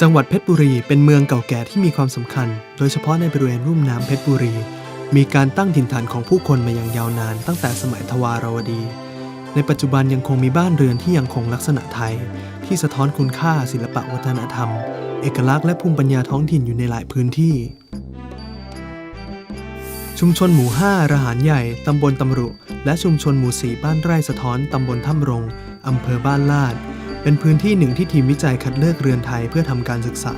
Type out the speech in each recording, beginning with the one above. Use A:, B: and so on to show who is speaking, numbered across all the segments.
A: จังหวัดเพชรบุรีเป็นเมืองเก่าแก่ที่มีความสำคัญ โดยเฉพาะในบริเวณรุ่มน้ำเพชรบุรี มีการตั้งถิ่นฐานของผู้คนมาอย่างยาวนานตั้งแต่สมัยทวารวดี ในปัจจุบันยังคงมีบ้านเรือนที่ยังคงลักษณะไทย ที่สะท้อนคุณค่าศิลปะวัฒนธรรม เอกลักษณ์และภูมิปัญญาท้องถิ่นอยู่ในหลายพื้นที่ ชุมชนหมู่ 5 ระหารใหญ่ ตำบลตำรุ และชุมชนหมู่ 4 บ้านไร่สะท้อน ตำบลถ้ำรง อำเภอบ้านลาด เป็นพื้นที่หนึ่งที่ทีมวิจัยคัดเลือกเรือนไทยเพื่อทำการศึกษา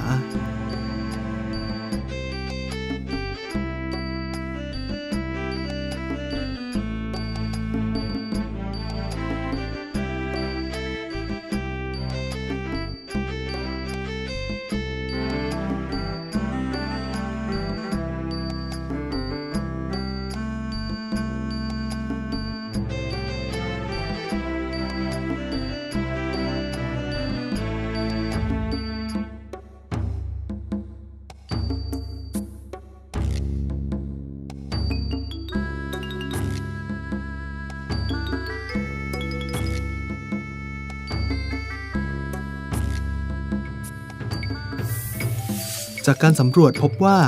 A: จากการสำรวจพบว่า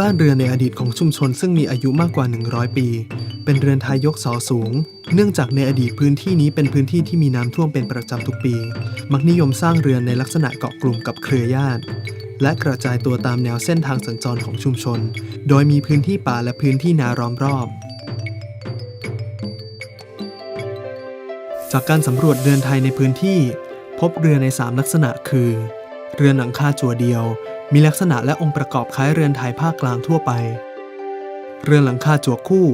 A: บ้านเรือนในอดีตของชุมชนซึ่งมีอายุมากกว่า 100 ปี เป็นเรือนไทยยกเสาสูง เนื่องจากในอดีตพื้นที่นี้เป็นพื้นที่ที่มีน้ำท่วมเป็นประจำทุกปี มักนิยมสร้างเรือนในลักษณะเกาะกลุ่มกับเครือญาติ และกระจายตัวตามแนวเส้นทางสัญจรของชุมชน โดยมีพื้นที่ป่าและพื้นที่นาล้อมรอบ จากการสำรวจเรือนไทยในพื้นที่ พบเรือนใน 3 ลักษณะคือ เรือนหลังคาจั่วเดียว มีลักษณะและองค์ประกอบคล้ายเรือนไทยภาคกลางทั่วไป เรือนหลังคาจั่วคู่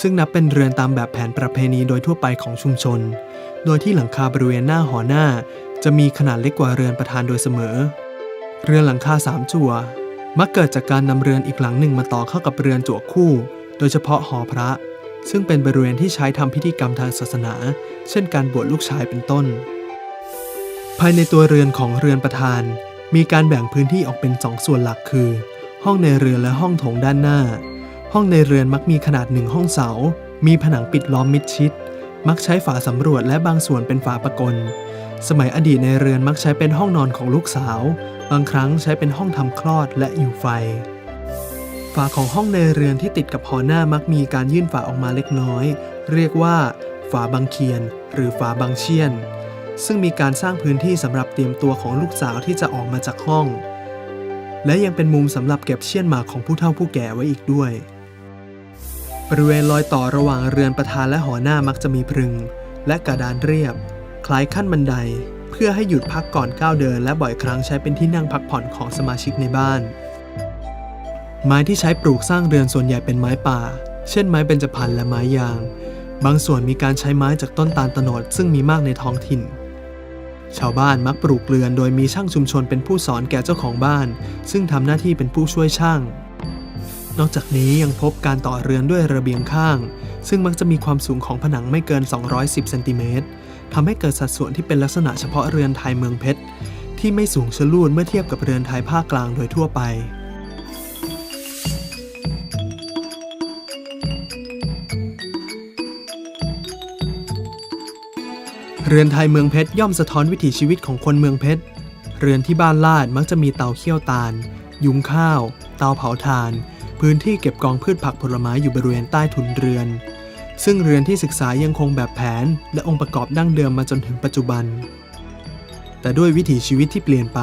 A: ซึ่งนับเป็นเรือนตามแบบแผนประเพณีโดยทั่วไปของชุมชน โดยที่หลังคาบริเวณหน้าหอหน้า จะมีขนาดเล็กกว่าเรือนประธานโดยเสมอ เรือนหลังคาสามจั่วมักเกิดจากการนำเรือนอีกหลังหนึ่งมาต่อเข้ากับเรือนจั่วคู่ โดยเฉพาะหอพระ ซึ่งเป็นบริเวณที่ใช้ทำพิธีกรรมทางศาสนา เช่นการบวชลูกชายเป็นต้น ภายในตัวเรือนของเรือนประธาน มีการแบ่งพื้นที่ออกเป็นสองส่วนหลักคือ ห้องในเรือนและห้องโถงด้านหน้า ห้องในเรือนมักมีขนาดหนึ่งห้องเสา มีผนังปิดล้อมมิดชิด มักใช้ฝาสำรวจและบางส่วนเป็นฝาประกล สมัยอดีตในเรือนมักใช้เป็นห้องนอนของลูกสาว บางครั้งใช้เป็นห้องทำคลอดและอยู่ไฟ ฝาของห้องในเรือนที่ติดกับหอหน้ามักมีการยื่นฝาออกมาเล็กน้อย เรียกว่า ฝาบังเคียน หรือฝาบังเชียน ซึ่งมีการสร้างพื้นที่สำหรับเตรียมตัวของลูกสาวที่จะออกมาจากห้อง และยังเป็นมุมสำหรับเก็บเชี่ยนหมากของผู้เฒ่าผู้แก่ไว้อีกด้วย บริเวณรอยต่อระหว่างเรือนประธานและหอหน้ามักจะมีพึง และกระดานเรียบ คล้ายขั้นบันได เพื่อให้หยุดพักก่อนก้าวเดิน และบ่อยครั้งใช้เป็นที่นั่งพักผ่อนของสมาชิกในบ้าน ไม้ที่ใช้ปลูกสร้างเรือนส่วนใหญ่เป็นไม้ป่า เช่นไม้เบญจพรรณและไม้ยางบางส่วนมีการใช้ไม้จากต้นตาลตโนดซึ่งมีมากในท้องถิ่น ชาวบ้านมักปลูกเรือนโดยมีช่างชุมชนเป็นผู้สอนแก่เจ้าของบ้าน ซึ่งทำหน้าที่เป็นผู้ช่วยช่าง นอกจากนี้ยังพบการต่อเรือนด้วยระเบียงข้าง ซึ่งมักจะมีความสูงของผนังไม่เกิน 210 เซนติเมตรทำให้เกิดสัดส่วนที่เป็นลักษณะเฉพาะเรือนไทยเมืองเพชรที่ไม่สูงชะลูดเมื่อเทียบกับเรือนไทยภาคกลางโดยทั่วไป เรือนไทยเมืองเพชรย่อมสะท้อนวิถีชีวิตของคนเมืองเพชร เรือนที่บ้านลาดมักจะมีเตาเคี่ยวตาล ยุงข้าว เตาเผาถ่าน พื้นที่เก็บกองพืชผักผลไม้อยู่บริเวณใต้ถุนเรือน ซึ่งเรือนที่ศึกษายังคงแบบแผน และองค์ประกอบดั้งเดิมมาจนถึงปัจจุบัน แต่ด้วยวิถีชีวิตที่เปลี่ยนไป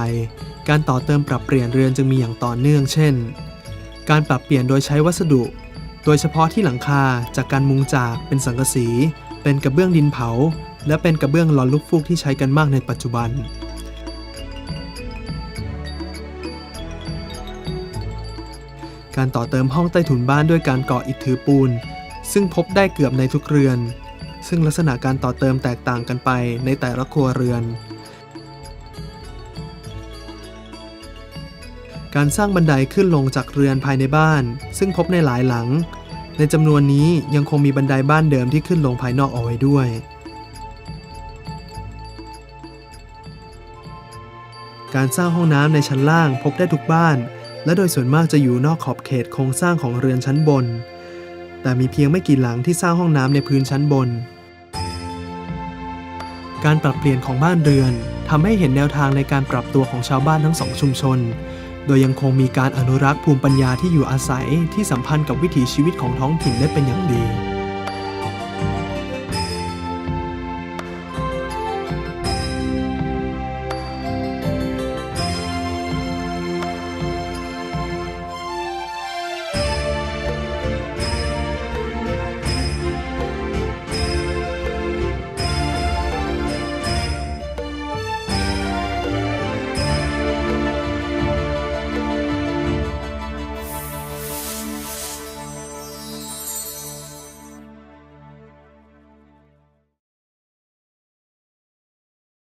A: การต่อเติมปรับเปลี่ยนเรือนจึงมีอย่างต่อเนื่อง เช่น การปรับเปลี่ยนโดยใช้วัสดุ โดยเฉพาะที่หลังคาจากการมุงจากเป็นสังกะสี เป็นกระเบื้องดินเผา และเป็นกระเบื้องหลอนลูกฟูกที่ใช้กันมากในปัจจุบัน การต่อเติมห้องใต้ถุนบ้านด้วยการก่ออิฐถือปูน ซึ่งพบได้เกือบในทุกเรือน ซึ่งลักษณะการต่อเติมแตกต่างกันไปในแต่ละครัวเรือน การสร้างบันไดขึ้นลงจากเรือนภายในบ้าน ซึ่งพบในหลายหลัง ในจำนวนนี้ยังคงมีบันไดบ้านเดิมที่ขึ้นลงภายนอกเอาไว้ด้วย การสร้างห้องน้ำในชั้นล่างพบได้ทุกบ้าน และโดยส่วนมากจะอยู่นอกขอบเขตโครงสร้างของเรือนชั้นบน แต่มีเพียงไม่กี่หลังที่สร้างห้องน้ำในพื้นชั้นบน การปรับเปลี่ยนของบ้านเรือนทำให้เห็นแนวทางในการปรับตัวของชาวบ้านทั้งสองชุมชน โดยยังคงมีการอนุรักษ์ภูมิปัญญาที่อยู่อาศัยที่สัมพันธ์กับวิถีชีวิตของท้องถิ่นได้เป็นอย่างดี